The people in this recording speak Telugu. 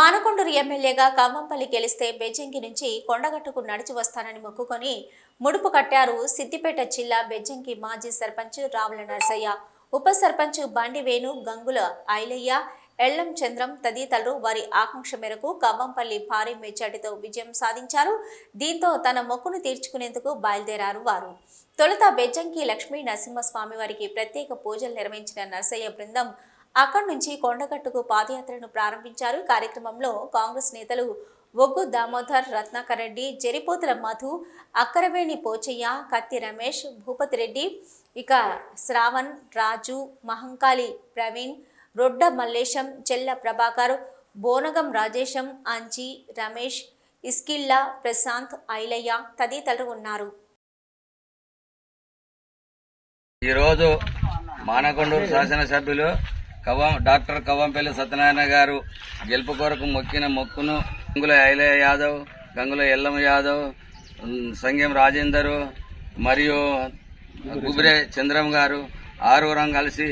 మానకొండూరు ఎమ్మెల్యేగా కమ్మంపల్లి గెలిస్తే బెజ్జంకి నుంచి కొండగట్టుకు నడిచి వస్తానని మొక్కుకొని ముడుపు కట్టారు సిద్దిపేట జిల్లా బెజ్జంకి మాజీ సర్పంచ్ రావుల నరసయ్య. ఉప సర్పంచ్ బండి వేణు గంగుల ఐలయ్య ఎల్లం చంద్రం తదితరులు వారి ఆకాంక్ష మేరకు కవ్వంపల్లి భారీ మెజార్టీతో విజయం సాధించారు. దీంతో తన మొక్కును తీర్చుకునేందుకు బయలుదేరారు వారు. తొలుత బెజ్జంకి లక్ష్మీ నరసింహస్వామి వారికి ప్రత్యేక పూజలు నిర్వహించిన నర్సయ్య బృందం అక్కడి నుంచి కొండగట్టుకు పాదయాత్రను ప్రారంభించారు. కార్యక్రమంలో కాంగ్రెస్ నేతలు ఒగ్గు దామోదర్ రత్నాకర్ రెడ్డి జరిపోతుల మధు అక్కరవేణి పోచయ్య కత్తి రమేష్ భూపతి రెడ్డి ఇక శ్రావణ్ రాజు మహంకాళి ప్రవీణ్ రొడ్డ మల్లేశం చెల్ల ప్రభాకర్ బోనగం రాజేశం అంజీ రమేష్ ఇస్కిల్లా ప్రశాంత్ ఐలయ్య తదితరులు ఉన్నారు. ఈరోజు మానకొండూరు శాసనసభ్యులు కవం డాక్టర్ కవ్వంపల్లి సత్యనారాయణ గారు గెలుపు కొరకు మొక్కిన మొక్కును గంగుల ఐలయ్య యాదవ్ గంగుల ఎల్లమ్మ యాదవ్ ఉమ్, రాజేందరు మరియు గుబిరే చంద్రం గారు ఆరుగురం కలిసి